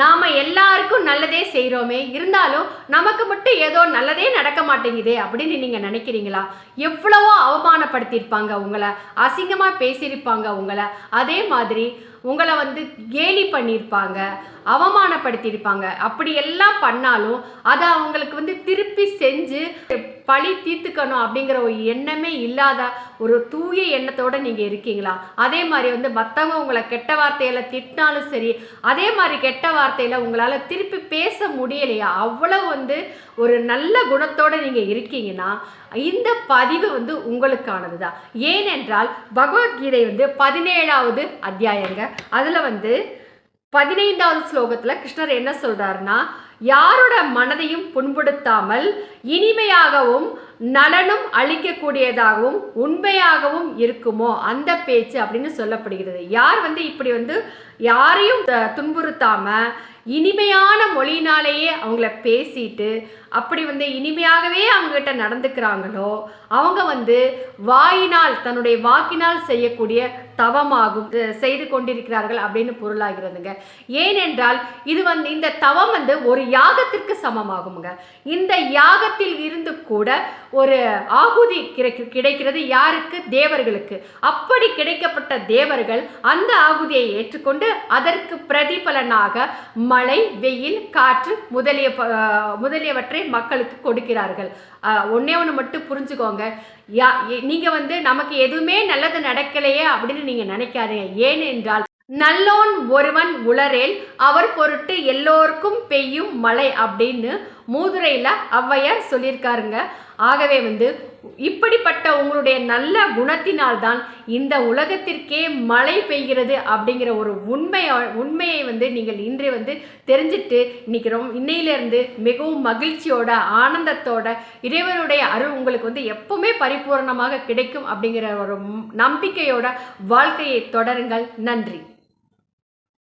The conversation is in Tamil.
நாம எல்லாருக்கும் நல்லதே செய்கிறோமே இருந்தாலும் நமக்கு மட்டும் ஏதோ நல்லதே நடக்க மாட்டேங்குதே அப்படின்னு நீங்கள் நினைக்கிறீங்களா? எவ்வளவோ அவமானப்படுத்தியிருப்பாங்க உங்களை அசிங்கமாக பேசியிருப்பாங்க உங்களை. அதே மாதிரி உங்களை வந்து கேலி பண்ணியிருப்பாங்க அவமானப்படுத்தியிருப்பாங்க. அப்படி எல்லாம் பண்ணாலும் அதை அவங்களுக்கு வந்து திருப்பி செஞ்சு பழி தீர்த்துக்கணும் அப்படிங்கிற ஒரு எண்ணமே இல்லாத ஒரு தூய எண்ணத்தோட நீங்கள் இருக்கீங்களா? அதே மாதிரி வந்து மற்றவங்க உங்களை கெட்ட வார்த்தையில் திட்டினாலும் சரி அதே மாதிரி கெட்ட வார்த்தையில் உங்களால் திருப்பி பேச முடியலையா? அவ்வளோ வந்து ஒரு நல்ல குணத்தோடு நீங்கள் இருக்கீங்கன்னா இந்த பதிவு வந்து உங்களுக்கானது தான் ஏனென்றால் பகவத்கீதை வந்து பதினேழாவது அத்தியாயங்க. அதில் வந்து பதினைந்தாவது ஸ்லோகத்துல கிருஷ்ணர் என்ன சொல்றாருன்னா யாரோட மனதையும் புண்படுத்தாமல் இனிமையாகவும் நலனும் அளிக்கக்கூடியதாகவும் உண்மையாகவும் இருக்குமோ? அந்த பேச்சு அப்படின்னு சொல்லப்படுகிறது. யார் வந்து இப்படி வந்து யாரையும் த- துன்புறுத்தாம இனிமையான மொழியினாலேயே அவங்கள பேசிட்டு அப்படி வந்து இனிமையாகவே அவங்ககிட்ட நடந்துக்கிறாங்களோ அவங்க வந்து வாயினால் தன்னுடைய வாக்கினால் செய்யக்கூடிய தவமாகும் செய்து கொண்டிருக்கிறார்கள் அப்படின்னு பொருளாகிறதுங்க. ஏனென்றால் இது வந்து இந்த தவம் வந்து ஒரு யாகத்திற்கு சமமாகுங்க இந்த யாகத்தில் இருந்து கூட ஒரு ஆகுதி கிடைக்கிறது யாருக்கு? தேவர்களுக்கு. அப்படி கிடைக்கப்பட்ட தேவர்கள் அந்த ஆகுதியை ஏற்றுக்கொண்டு அதற்கு பிரதிபலனாக மழை வெயில் காற்று முதலிய முதலியவற்றை மக்களுக்கு கொடுக்கிறார்கள். ஒன்னே ஒன்று மட்டும் புரிஞ்சுக்கோங்க. யா நீங்கள் வந்து நமக்கு எதுவுமே நல்லது நடக்கலையே அப்படின்னு நீங்க நினைக்காதீங்க. ஏனென்றால் நல்லோன் ஒருவன் உளரேல் அவர் பொருட்டு எல்லோருக்கும் பெய்யும் மழை அப்படின்னு மூதுரையில் ஔவையார் சொல்லியிருக்காருங்க. ஆகவே வந்து இப்படிப்பட்ட உங்களுடைய நல்ல குணத்தினால்தான் இந்த உலகத்திற்கே மழை பெய்கிறது அப்படிங்கிற ஒரு உண்மை உண்மையை வந்து நீங்கள் இன்று வந்து தெரிஞ்சுட்டு இன்னைக்கு ரொம்ப இன்னையிலேருந்து மிகவும் மகிழ்ச்சியோட ஆனந்தத்தோட இறைவனுடைய அருள் உங்களுக்கு வந்து எப்பவுமே பரிபூரணமாக கிடைக்கும் அப்படிங்கிற ஒரு நம்பிக்கையோட வாழ்க்கையை தொடருங்கள். நன்றி.